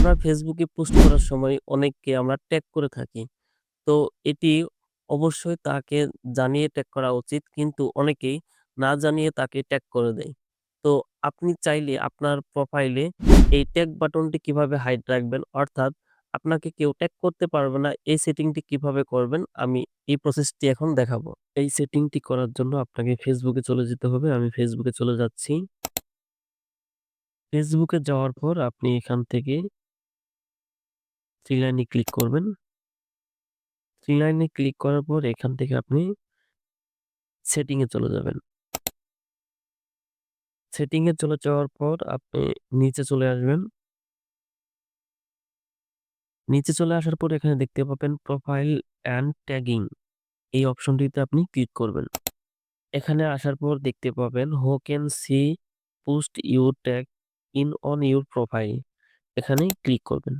আমরা ফেসবুকে পোস্ট করার সময় অনেককে আমরা ট্যাগ করে থাকি। তো এটি অবশ্যই তাকে জানিয়ে ট্যাগ করা উচিত। কিন্তু অনেকেই না জানিয়ে তাকে ট্যাগ করে দেয়। তো আপনি চাইলে আপনার প্রোফাইলে এই ট্যাগ বাটনটি কীভাবে হাইড রাখবেন, অর্থাৎ আপনাকে কেউ ট্যাগ করতে পারবে না, এই সেটিংটি কীভাবে করবেন, আমি এই প্রসেসটি এখন দেখাবো। এই সেটিংটি করার জন্য আপনাকে ফেসবুকে চলে যেতে হবে। আমি ফেসবুকে চলে যাচ্ছি। ফেসবুকে যাওয়ার পর আপনি এখান থেকে থ্রি লাইনে ক্লিক করবেন। থ্রি লাইনে ক্লিক করার পর এখান থেকে আপনি সেটিং এ চলে যাবেন। সেটিং এ চলে যাওয়ার পর আপনি নিচে চলে আসবেন। নিচে চলে আসার পর এখানে দেখতে পাবেন প্রোফাইল অ্যান্ড ট্যাগিং এই অপশনটিতে আপনি ক্লিক করবেন। এখানে আসার পর দেখতে পাবেন who can see post your tag in on your profile এখানে ক্লিক করবেন।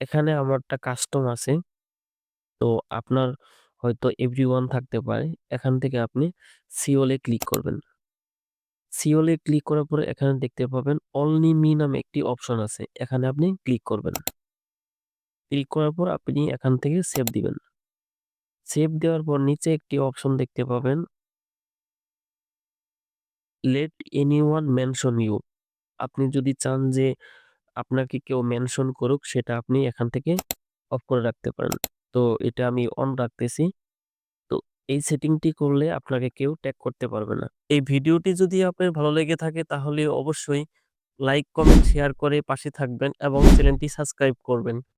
এখানে আমার একটা কাস্টম আছে। তো আপনার হয়তো এভরি ওয়ান থাকতে পারে। এখান থেকে আপনি সিওলে ক্লিক করবেন। সিওলে ক্লিক করার পরে এখানে দেখতে পাবেন অনলি মি নামে একটি অপশন আছে। এখানে আপনি ক্লিক করবেন। ক্লিক করার পর আপনি এখান থেকে সেভ দিবেন। সেভ দেওয়ার পর নিচে একটি অপশন দেখতে পাবেন। Let anyone mention you আপনি যদি চান যে আপনাকে কেউ মেনশন করুক সেটা আপনি এখান থেকে অফ করে রাখতে পারেন। তো এটা আমি অন রাখতেছি। তো এই সেটিংটি করলে আপনাকে কেউ ট্যাগ করতে পারবে না। এই ভিডিওটি যদি আপনার ভালো লেগে থাকে তাহলে অবশ্যই লাইক, কমেন্ট, শেয়ার করে পাশে থাকবেন এবং চ্যানেলটি সাবস্ক্রাইব করবেন।